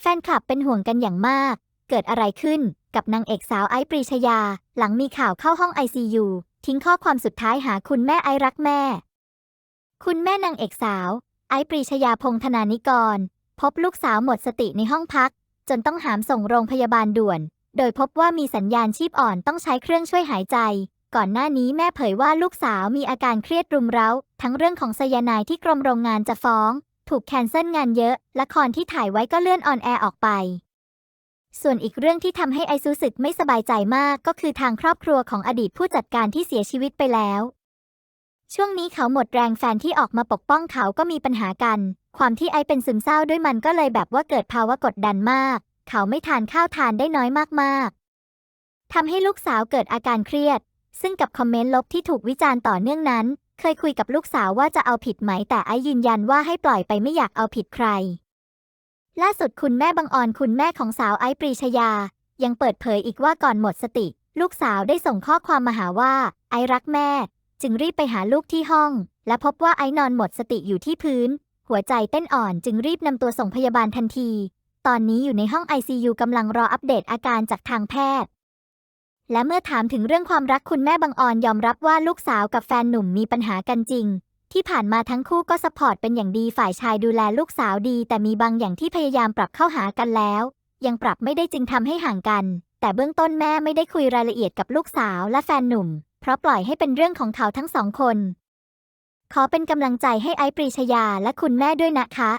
แฟนคลับเป็นห่วงกันอย่างมาก เกิดอะไรขึ้นกับนางเอกสาวไอซ์ปรีชยา หลังมีข่าวเข้าห้อง ICU ทิ้งข้อความสุดท้ายหาคุณแม่ไอรักแม่ คุณแม่นางเอกสาว ไอซ์ปรีชยาพงธนานิกร พบลูกสาวหมดสติในห้องพัก จนต้องหามส่งโรงพยาบาลด่วน โดยพบว่ามีสัญญาณชีพอ่อนต้องใช้เครื่องช่วยหายใจ ก่อนหน้านี้แม่เผยว่าลูกสาวมีอาการเครียดรุมเร้า ทั้งเรื่องของไซยาไนด์ที่กรมโรงงานจะฟ้อง ถูกแคนเซิลงานเยอะ ละครที่ถ่ายไว้ก็เลื่อนออนแอร์ออกไป ส่วนอีกเรื่องที่ทำให้ไอซูสึกไม่สบายใจมากก็คือทางครอบครัวของอดีตผู้จัดการที่เสียชีวิตไปแล้ว ช่วงนี้เขาหมดแรงแฟนที่ออกมาปกป้องเขาก็มีปัญหากัน ความที่ไอเป็นซึมเศร้าด้วยมันก็เลยแบบว่าเกิดภาวะกดดันมาก เขาไม่ทานข้าวทานได้น้อยมากๆทำให้ลูกสาวเกิดอาการเครียด ซึ่งกับคอมเมนต์ลบที่ถูกวิจารณ์ต่อเนื่องนั้น เคยคุยกับลูกสาวว่าจะเอาผิดไหมแต่ไอซ์ยืนยันว่าให้ปล่อยไปไม่อยากเอาผิดใคร ล่าสุดคุณแม่บังออนคุณแม่ของสาวไอซ์ปรีชยา ยังเปิดเผยอีกว่าก่อนหมดสติ ลูกสาวได้ส่งข้อความมาหาว่า ไอซ์รักแม่ จึงรีบไปหาลูกที่ห้อง และพบว่าไอซ์นอนหมดสติอยู่ที่พื้น หัวใจเต้นอ่อนจึงรีบนำตัวส่งพยาบาลทันที ตอนนี้อยู่ในห้อง ICU กำลังรออัปเดตอาการจากทางแพทย์ และเมื่อถามถึงเรื่องความรักคุณแม่บังออนยอมรับว่าลูกสาวกับแฟนหนุ่มมีปัญหากันจริง ที่ผ่านมาทั้งคู่ก็สปอร์ตเป็นอย่างดีฝ่ายชายดูแลลูกสาวดี แต่มีบางอย่างที่พยายามปรับเข้าหากันแล้ว ยังปรับไม่ได้จึงทำให้ห่างกัน แต่เบื้องต้นแม่ไม่ได้คุยรายละเอียดกับลูกสาวและแฟนหนุ่ม เพราะปล่อยให้เป็นเรื่องของเขาทั้งสองคน ขอเป็นกำลังใจให้ไอซ์ปรีชยาและคุณแม่ด้วยนะคะ